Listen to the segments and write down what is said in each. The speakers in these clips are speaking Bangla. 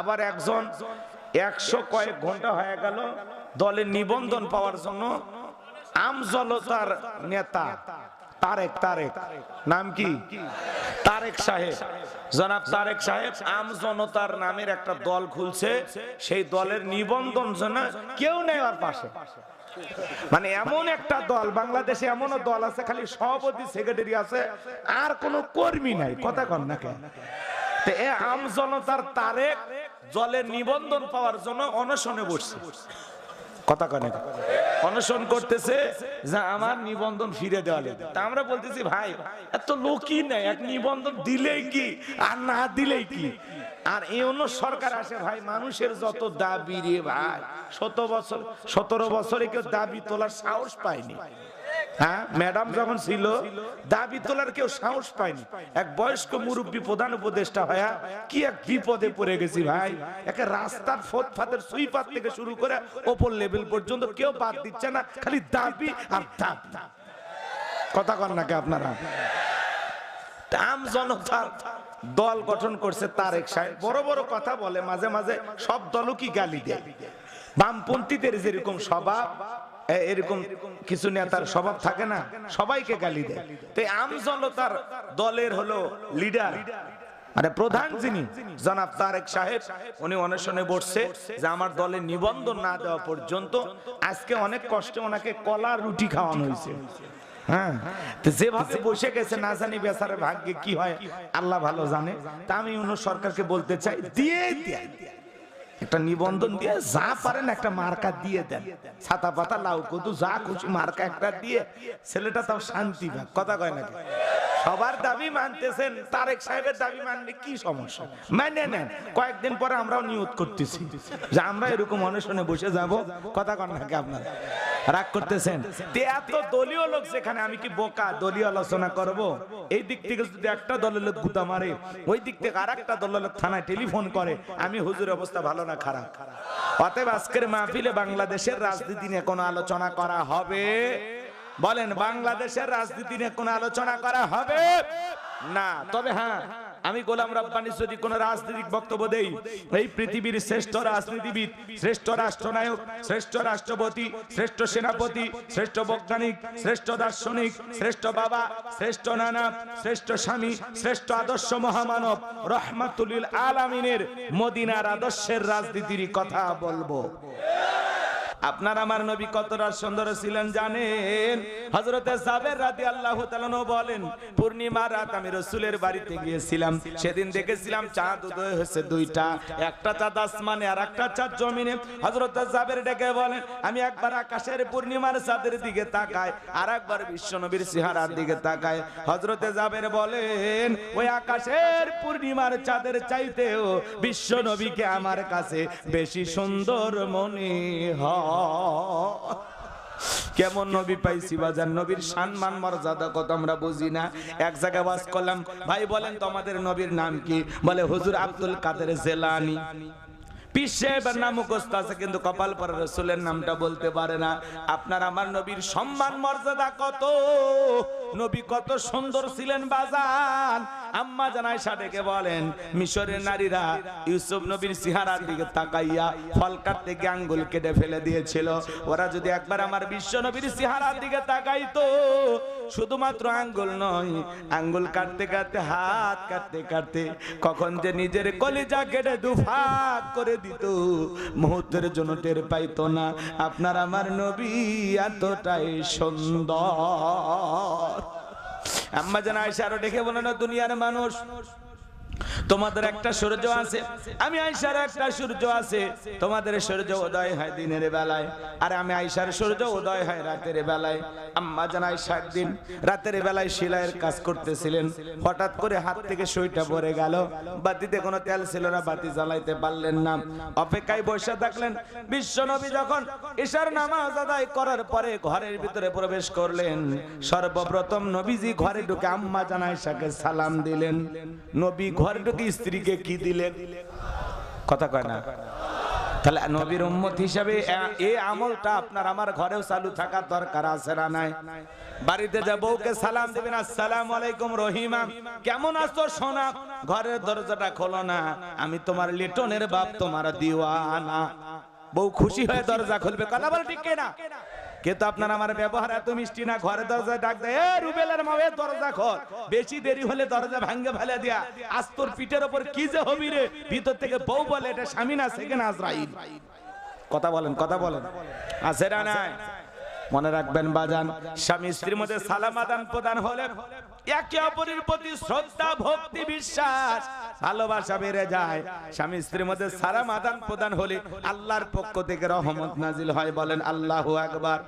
আবার একজন একশো কয়েক ঘণ্টা হয়ে গেল দলের নিবন্ধন পাওয়ার জন্য আমজলতার নেতা তারেক তারেক। নাম কি? তারেক সাহেব। জনাব তারেক সাহেব আম জনতার নামের একটা দল খুলছে। সেই দলের নিবন্ধন জন্য কেউ নেই আর পাশে। মানে এমন একটা দল, বাংলাদেশে এমনও দল আছে, খালি সভাপতি সেক্রেটারি আছে, আর কোনো কর্মী নাই। কথা কন না কেন? এ আম জনতার তারেক জলের নিবন্ধন পাওয়ার জন্য অনশনে বসছে। কথা কনে অনশন করতেছে যে আমার নিবন্ধন ফিরে দেওয়া তা আমরা বলতেছি, ভাই, এত লোকই নাই, এক নিবন্ধন দিলেই কি, আর না দিলেই কি? আর এই অন্য সরকার আসে, ভাই, মানুষের যত দাবি রে ভাই, শত বছর, সতেরো বছরে কেউ দাবি তোলার সাহস পায়নি। হ্যাঁ? ম্যাডাম যখন ছিল, দাবি কেউ সাহস পায়নি। উপদেষ্টা ওপর লেভেল পর্যন্ত কেউ না কথা কন নাকি আপনারা? দল গঠন করছে তারেক সাহেব। বড় বড় কথা বলে, মাঝে মাঝে সব দলও কি গালি দেয়? বামপন্থীদের যেরকম স্বভাব এরকম কিছু নেতার স্বভাব থাকে না, সবাইকে গালি দেয়। তো আম জনতার দলের হলো লিডার। মানে প্রধান যিনি, জনাব তারেক সাহেব, উনি অনশনে বসছে যে আমার দলের নিবন্ধন না দেওয়া পর্যন্ত আজকে অনেক কষ্টে ওনাকে কলা রুটি খাওয়ানো হয়েছে। হ্যাঁ? যেভাবে বসে গেছে, না জানি বেচারের ভাগ্যে কি হয়, আল্লাহ ভালো জানে। তা আমি অন্য সরকারকে বলতে চাই, দিয়ে দিয়ে একটা নিবন্ধন দিয়ে যা পারেন একটা মার্কা দিয়ে দেন। ছাতা পাতা, লাউ কদু, যা খুশি মার্কা একটা দিয়ে ছেলেটা তাও শান্তি ভাগ কথা কয় নাকি? সবার দাবি মানতেছেন, তারেক সাহেবের দাবি মানলে কি সমস্যা? মানে নেন, কয়েকদিন পরে আমরাও নিয়োগ করতেছি। যে আমরা এরকম অনশনে বসে যাব, কথা কন নাকি আপনারা? রাগ করতেছেন? এত দলীয় লোক যেখানে, আমি কি বোকা? দলীয় আলোচনা করব? এই দিক থেকে যদি একটা দলের লোক গুতা মারে, ওই দিক থেকে আর একটা দলের লোক থানায় টেলিফোন করে, আমি হুজুর অবস্থা ভালো না, খারাপ। অতএব আজকের মাহফিলে বাংলাদেশের রাজনীতি নিয়ে কোনো আলোচনা করা হবে? বলেন, বাংলাদেশের রাজনীতি নিয়ে কোনো আলোচনা করা হবে? না, তবে হ্যাঁ। আমি গোলাম রব্বানি যদি কোন রাজনৈতিক বক্তব্য দেই, এই পৃথিবীর শ্রেষ্ঠ রাজনীতিবিদ, শ্রেষ্ঠ রাষ্ট্রনায়ক, শ্রেষ্ঠ রাষ্ট্রপতি, শ্রেষ্ঠ সেনাপতি, শ্রেষ্ঠ বৈজ্ঞানিক, শ্রেষ্ঠ দার্শনিক, শ্রেষ্ঠ বাবা, শ্রেষ্ঠ নানা, শ্রেষ্ঠ স্বামী, শ্রেষ্ঠ আদর্শ মহামানব রহমাতুলিল আলামিনের মদিনার আদর্শের রাজনীতির কথা বলব। আপনার আমার নবী কতটা সুন্দর ছিলেন জানেন? হজরতে সাবের রাতে আল্লাহ বলেন, পূর্ণিমা রাত আমি রসুলের বাড়িতে গিয়েছিলাম। সেদিন দেখেছিলাম চাঁদ উদয় হয়েছে দুইটা। একটা চাঁদ আসমানে আর একটা চাঁদ জমিনে। হজরত সাবের ডেকে বলেন, আমি একবার আকাশের পূর্ণিমার চাঁদের দিকে তাকাই আর একবার বিশ্ব নবীর সিহারার দিকে তাকাই। হজরতে জাবের বলেন, ওই আকাশের পূর্ণিমার চাঁদের চাইতেও বিশ্ব নবীকে আমার কাছে বেশি সুন্দর মনে হয়। কেমন নবী পাইছি বাজার? নবীর সম্মান, মর্যাদা কত আমরা বুঝি না। এক জায়গায় বাস করলাম, ভাই বলেন, তোমাদের নবীর নাম কি? বলে, হুজুর আব্দুল কাদের জেলানি। পীর সাহেবের নাম মুখস্থ আছে, কিন্তু কপাল পরে রসুলের নামটা বলতে পারে না। আপনার আমার নবীর সম্মান, মর্যাদা কত? নবী কত সুন্দর ছিলেন বাজান। আম্মা জানাই ডেকে বলেন, মিশরের নারীরা ইউসুফ নবীর সিহারার দিকে তাকাইয়া ফল কাটতে গিয়ে আঙ্গুল কেটে ফেলে দিয়েছিল। ওরা যদি একবার আমার বিশ্ব নবীর সিহারার দিকে তাকাইতো শুধুমাত্র আঙ্গুল নয়, আঙ্গুল কাটতে কাটতে, হাত কাটতে কাটতে কখন যে নিজের কলিজা কেটে দুফাক করে দিত, মুহূর্তের জন্য টের পাইত না, আপনার আমার নবী এতটাই সুন্দর। আম্মা যেন আয়সা আরও ডেকে বলে না দুনিয়ার মানুষ তোমাদের একটা সূর্য আছে, আমি আয়সার একটা সূর্য আছে, তোমাদের সূর্য উদয় হয় দিনের বেলায়, আর আমি আয়সার সূর্য উদয় হয় রাতের বেলায়। আম্মা জান আয়সা একদিন রাতের বেলায় সেলাইয়ের কাজ করতেছিলেন, হঠাৎ করে হাত থেকে সইটা পড়ে গেল, বাতিতে কোনো তেল ছিল না, বাতি জ্বালাইতে পারলেন না। অপেক্ষায় বসে থাকলেন বিশ্ব নবী যখন ঈশার নামাজ আদায় করার পরে ঘরের ভিতরে প্রবেশ করলেন, সর্বপ্রথম নবীজি ঘরে ঢুকে আম্মা জান আয়সাকে সালাম দিলেন। নবী ঘরে ঢুকে স্ত্রীকে কি দিলেন? কথা কয় না। তাহলে নবীর উম্মত হিসাবে এই আমলটা আপনার আমার ঘরেও চালু থাকার দরকার আছে না নাই? বাড়িতে যা বউকে সালাম দিবেন, আসসালাম আলাইকুম রহিমা, কেমন আছো সোনা? ঘরের দরজাটা খোলো না, আমি তোমার লিটনের বাপ, তোমার দিওয়ানা। বউ খুশি হয়ে দরজা খুলবে, কথা বল ঠিক না কিন্তু আপনার আমার ব্যবহার এত মিষ্টি না, ঘরে দরজা ডাক দেয় রুবেলের মাবে দরজা খোল। বেশি দেরি হলে দরজা ভাঙ্গে ফেলে দিয়া, আজ তোর পিঠের ওপর কি যে হবি রে? ভিতর থেকে বউ বলে, এটা স্বামী না, সেখানে আজরাইল। কথা বলেন কথা বলেন। আছে না নাই? মনে রাখবেন বাজান, স্বামী স্ত্রীর মধ্যে সালাম আদান প্রদান হলে একে অপরের প্রতি শ্রদ্ধা, ভক্তি, বিশ্বাস, ভালোবাসা বেড়ে যায়। স্বামী স্ত্রীর মধ্যে সালাম আদান প্রদান হলে আল্লাহর পক্ষ থেকে রহমত নাজিল হয় বলেন আল্লাহ আকবার।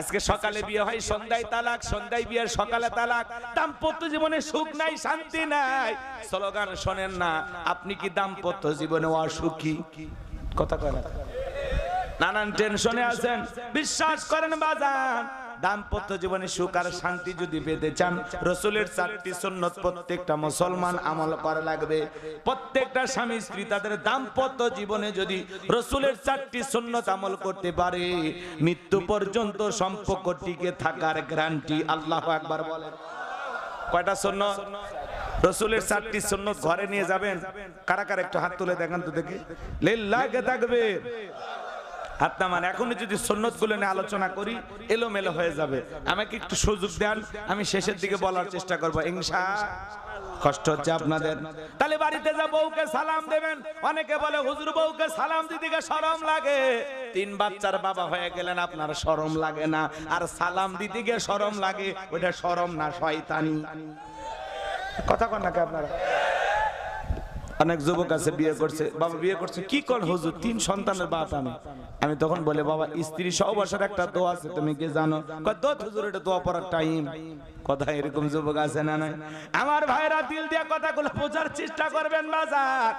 আজকে সকালে বিয়ে হয়, সন্ধ্যায় তালাক, সন্ধ্যায় বিয়ের সকালে তালাক। দাম্পত্য জীবনে সুখ নাই, শান্তি নাই। স্লোগান শোনেন না, আপনি কি দাম্পত্য জীবনে অসুখী? কথা কয় নানান টেনশনে আছেন। বিশ্বাস করেন বাজান, দাম্পত্য জীবনে সুখ আর শান্তি যদি পেতে চান, রসুলের চারটি সুন্নত প্রত্যেকটা মুসলমান আমল করা লাগবে। প্রত্যেকটা স্বামী স্ত্রী তাদের দাম্পত্য জীবনে যদি রসুলের চারটি সুন্নত আমল করতে পারে, মৃত্যু পর্যন্ত সম্পর্ক টিকে থাকার গ্যারান্টি আল্লাহ একবার বলেন। কয়টা সুন্নত? রসুলের চারটি সুন্নত ঘরে নিয়ে যাবেন। কারা কারা একটু হাত তুলে দেখান তো দেখি। লিল্লাহি থাকবে হাত নামান, এখনই যদি সন্ন্যতগুলো নিয়ে আলোচনা করি, এলোমেলো হয়ে যাবে। আমাকে একটু সুযোগ দেন, আমি শেষের দিকে বলার চেষ্টা করব। ইনশা কষ্ট হচ্ছে আপনাদের। তাহলে বাড়িতে যা বউকে সালাম দেবেন, অনেকে বলে, হুজুর, বউকে সালাম দিদিকে শরম লাগে। তিন বাচ্চার বাবা হয়ে গেলেন, আপনার শরম লাগে না। আর সালাম দিদিকে শরম লাগে ওটা শরম না, শয়তানি। কথা কন নাকি আপনারা? অনেক যুবক আছে, বিয়ে করছে। বাবা বিয়ে করছে, কি কর হুজুর? তিন সন্তানের বাপ আমি। আমি তখন বলে, বাবা, স্ত্রী সহ বসার একটা দোয়া আছে, তুমি কি জানো? দোয়া হুজুর, এটা দোয়া পড়ার টাইম কথা এরকম যুবক আছে না নাই? আমার ভাইরা দিল দিয়ে কথাগুলো বোঝার চেষ্টা করবেন, বাজার।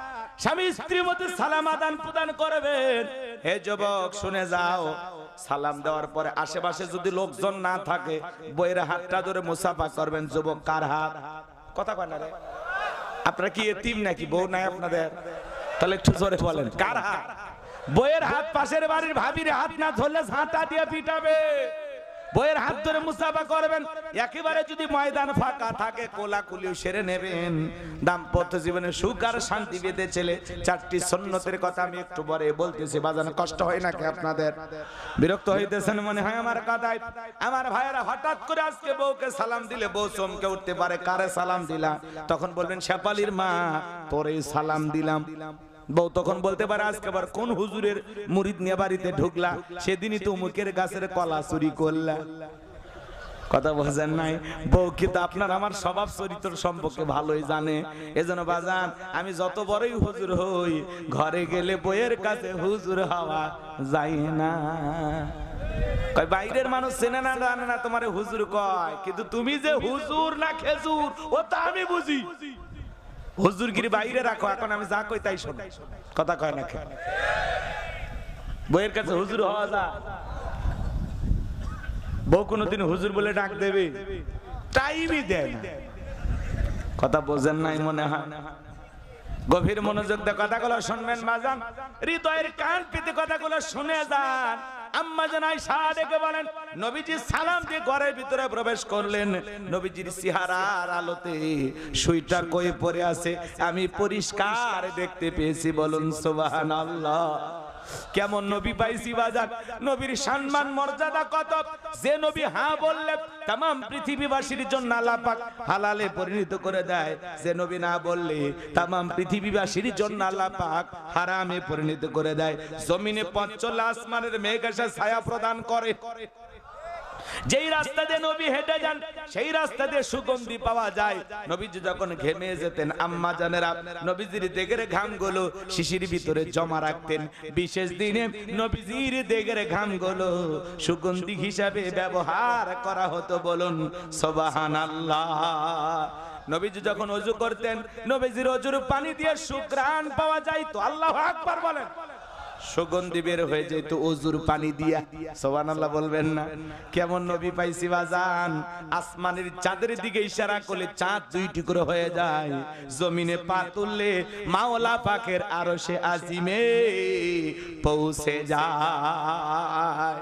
স্বামী স্ত্রীর মধ্যে সালাম আদান প্রদান করবেন। হে যুবক, শুনে যাও। সালাম দেওয়ার পরে আশেপাশে যদি লোকজন না থাকে, বইয়ের হাতটা ধরে মুসাফা করবেন, যুবক কার হাত? কথা কয় না রে? আপনারা কি এতিম নাকি? বউ নাই আপনাদের? তাহলে একটু জোরে বলেন। কার হাত? বইয়ের হাত পাশের বাড়ির ভাবির হাত না ধরলে ঝাঁটা দিয়ে পিটাবে। বইয়ের হাত ধরে মুসাফা করবেন। একেবারে যদি ময়দান ফাঁকা থাকে, কোলাকুলিও সেরে নেবেন। দাম্পত্য জীবনে সুখ আর শান্তি বেঁধে ছেলে চারটি সন্ন্যতের কথা আমি একটু পরে বলতেছি, বাজানো, কষ্ট হয় নাকি আপনাদের? বিরক্ত হইতেছেন মনে হয় আমার কথায়? আমার ভাইয়েরা হঠাৎ করে আজকে বউকে সালাম দিলে, বউ চমকে উঠতে পারে, কারে সালাম দিলাম? তখন বলবেন শেপালির মা তোরে সালাম দিলাম। বউ তখন বলতে পারে, আজকে আবার কোন হুজুরের মুরিদ নিয়ে বাড়িতে ঢুকলা? সেদিনই তো মুখের গাছের কলা চুরি করলা। কথা বোঝেন নাই? বউ কিন্তু আপনার আমার স্বভাব চরিত্র সম্পর্কে ভালোই জানে। এজন্য বাজান, আমি যত বড়ই হুজুর হই, ঘরে গেলে বইয়ের কাছে হুজুর হওয়া যায় না। বাইরের মানুষ চেনে না, জানে না তোমারে হুজুর কয়, কিন্তু তুমি যে হুজুর না খেজুর, ও তা আমি বুঝি। হুজুরগিরি বাইরে রাখো, এখন আমি যা কই তাই শোনো। কথা কয় না বইয়ের কাছে হুজুর হওয়া যা। বউ কোনোদিন হুজুর বলে ডাক দেবে, টাইমই দেয় না। কথা বোঝেন নাই মনে হয়? গভীর মনোযোগ দিয়ে কথাগুলো শুনবেন, বাজান। হৃদয়ের কান পেতে কথাগুলো শুনে যান। ঘরের ভিতরে প্রবেশ করলেন। নবীজির সিহারার আলোতে আছে। আমি পরিষ্কার দেখতে পেয়েছি বলুন সুবহানাল্লাহ। কেমন নবী পাইছি বাজার? নবীর সম্মান, মর্যাদা কত? যে নবী হ্যাঁ বললে তাম পৃথিবীবাসীর জন্য আলাপাক হালালে পরিণত করে দেয়। যে নবী না বললে তাম পৃথিবীবাসীর জন্য আলাপাক হারামে পরিণত করে দেয়। জমিনে পঞ্চল আসমানের মেঘ এসে ছায়া প্রদান করে। যেই রাস্তা দিয়ে নবী হেঁটে যান, সেই রাস্তা দিয়ে সুগন্ধি পাওয়া যায়। নবীজি যখন ঘেমে যেতেন, আম্মা জানেরা, নবীজির দেগের ঘামগুলো শিশির ভিতরে জমা রাখতেন। বিশেষ দিনে নবীজির দেগের ঘামগুলো সুগন্ধি হিসাবে ব্যবহার করা হতো বলুন সোবাহান আল্লাহ নবীজি যখন অজু করতেন, নবীজির অজুর পানি দিয়ে সুগ্রাণ পাওয়া যায় তো আল্লাহ আকবার বলেন। সুগন্ধি বের হয়ে যেত অজুর পানি দিয়া। সোবান আল্লাহ বলবেন না। কেমন নবী পাইছি বাজান? আসমানের চাঁদের দিকে ইশারা করলে চাঁদ দুই টুকরো হয়ে যায়। জমিনে পা তুললে মাওলা পাকের আরও সে আজিমে পৌঁছে যায়।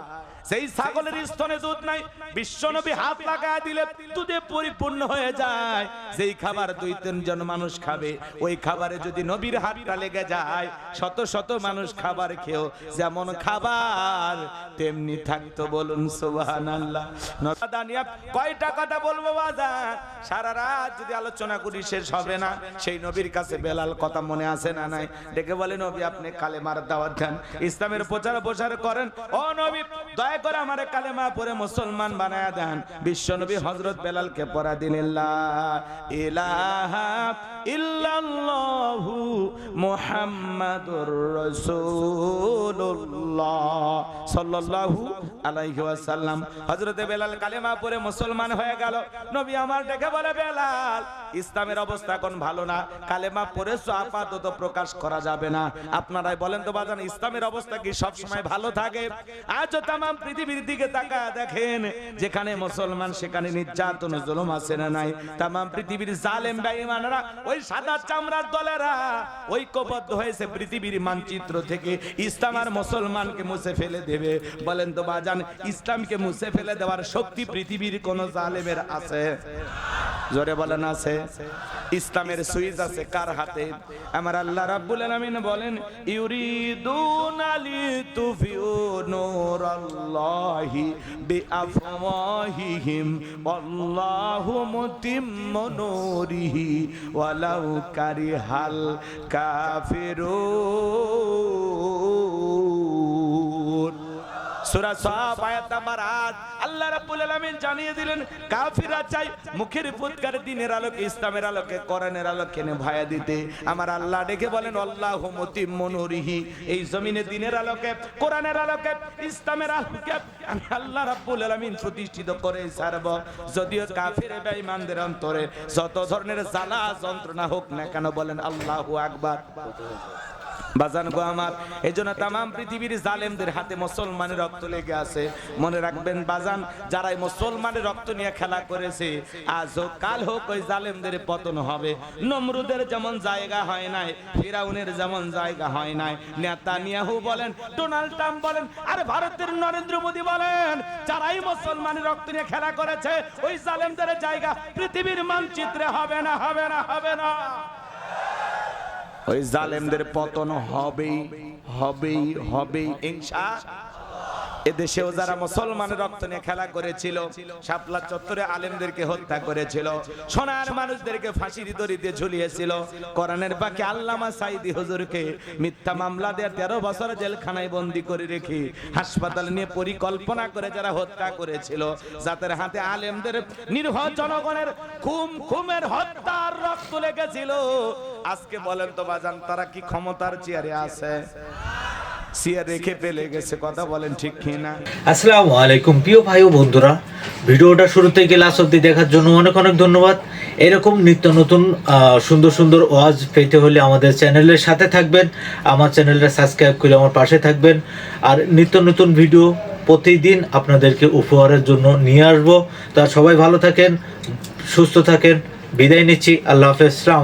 সেই ছাগলের স্তনে দুধ নাই, বিশ্বনবী হাত লাগায় দিলে দুধে পরিপূর্ণ হয়ে যায়। যেই খাবার দুই তিনজন মানুষ খাবে, ওই খাবারে যদি নবীর হাতটা লেগে যায়, শত শত মানুষ খাবার খেয়েও যেমন খাবার, তেমনি থাকতো বলুন সুবহানাল্লাহ। নদানিয়া কয়টা কথা বলব বাজার? সারা রাত যদি আলোচনা করি শেষ হবে না। সেই নবীর কাছে বেলাল কথা মনে আছে না নাই? ডেকে বলে, নবী, আপনি কালেমার দাওয়াত দেন। ইসলামের প্রচার প্রসার করেন। ও নবী, দয়া করে আমার কালেমা পরে মুসলমান বানায়া দেন। বিশ্বনবী নবী হযরত বেলালকে পড়া দিন ইলাহা ইল্লাল্লাহু মুহাম্মাদুর সাল্লাল্লাহু আলাইহি ওয়াসাল্লাম। হযরতে বেলাল কালেমা পরে মুসলমান হয়ে গেল। নবী আমার ডেকে বলে, বেলাল, ইসলামের অবস্থা এখন ভালো না। কালেমা পড়েছো আপাতত প্রকাশ করা যাবে না। আপনারাই বলেন তো বাজান, ইসলামের অবস্থা কি সব সময় ভালো থাকে? আজও তাম পৃথিবীর দিকে তাকা দেখেন, যেখানে মুসলমান, সেখানে নির্যাতন, জুলুম আছে না নাই? তাম পৃথিবীর জালেম, বেঈমানরা, ওই সাদা চামড়ার দলেরা, ঐক্যবদ্ধ হয়েছে পৃথিবীর মানচিত্র থেকে। ইসলাম আর মুসলমানকে মুছে ফেলে দেবে বলেন তো বাজান, ইসলামকে মুছে ফেলে দেওয়ার শক্তি পৃথিবীর কোন জালেমের আছে? জোরে বলেন, আছে। ইসলামের সুইচ আছে কার হাতে? আমার আল্লাহ রাব্বুল আলামিন বলেন, ইউরিদুনা লিতুফিউ নূরাল্লাহি বিআফওয়াহিহিম, ওয়াল্লাহু মুতিম্মু নূরিহি, ওয়ালাউ কারিহাল কাফিরুন। সূরা সাফ, আয়াত নাম্বার 8 আল্লাহ রাব্বুল আলামিন জানিয়ে দিলেন, কাফিররা চাই মুখের ফুৎকার দিনের আলোকে, ইসলামের আলোকে, কোরআনের আলোকে ভায়া দিতে। আমার আল্লাহ ডেকে বলেন আল্লাহু মুতিম্মু নূরিহি। এই জমিনে দিনের আলোকে, কোরআনের আলোকে, ইসলামের আলোকে আমি আল্লাহ রাব্বুল আলামিন প্রতিষ্ঠিত করে ছাড়ব। যদিও কাফির বেঈমানদের অন্তরে যত ধরনের জ্বালা যন্ত্রণা হোক না কেন বলেন, আল্লাহু আকবার। বাজান গো আমার জন্য তাম পৃথিবীর জালেমদের হাতে মুসলমানের রক্ত লেগে আছে। মনে রাখবেন বাজান, যারাই মুসলমানের রক্ত নিয়ে খেলা করেছে, আজ হোক, কাল হোক, ওই জালেমদের পতন হবে। নমরুদের যেমন জায়গা হয় নাই, ফিরাউনের যেমন জায়গা হয় নাই। নেতানিয়াহু বলেন, ডোনাল্ড ট্রাম্প বলেন, আর ভারতের নরেন্দ্র মোদী বলেন, যারাই মুসলমানের রক্ত নিয়ে খেলা করেছে, ওই জালেমদের জায়গা পৃথিবীর মানচিত্রে হবে না হবে না হবে না। ওই জালেমদের পতন হবেই হবেই হবেই ইনশা এদেশেও যারা মুসলমান রক্ত নিয়ে খেলা করেছিল, শাপলা চত্বরে আলেমদেরকে হত্যা করেছিল, সোনার মানুষদেরকে ফাঁসির দড়িতে ঝুলিয়েছিল, কোরআনের বাকি আল্লামা সাইদি হুজুরকে মিথ্যা মামলা দিয়ে তেরো বছর জেলখানায় বন্দি করে রেখে হাসপাতাল নিয়ে পরিকল্পনা করে যারা হত্যা করেছিল, যাদের হাতে আলেমদের নির্ভ জনগণের খুম খুমের হত্যার রক্ত লেগেছিল। আজকে বলেন তো বাজান, তারা কি ক্ষমতার চেয়ারে আছে? চেয়ার রেখে পেলে গেছে কথা বলেন ঠিক কিনা? আসসালামু আলাইকুম। প্রিয় ভাই ও বন্ধুরা ভিডিওটা শুরু থেকে লাস্ট অব্দি দেখার জন্য অনেক অনেক ধন্যবাদ। এরকম নিত্য নতুন সুন্দর সুন্দর ওয়াজ পেতে হলে আমাদের চ্যানেলের সাথে থাকবেন। আমার চ্যানেলটা সাবস্ক্রাইব করে আমার পাশে থাকবেন। আর নিত্য নতুন ভিডিও প্রতিদিন আপনাদেরকে উপহারের জন্য নিয়ে আসব। তা সবাই ভালো থাকেন সুস্থ থাকেন। বিদায় নিচ্ছি। আল্লাহ হাফেজ। সালাম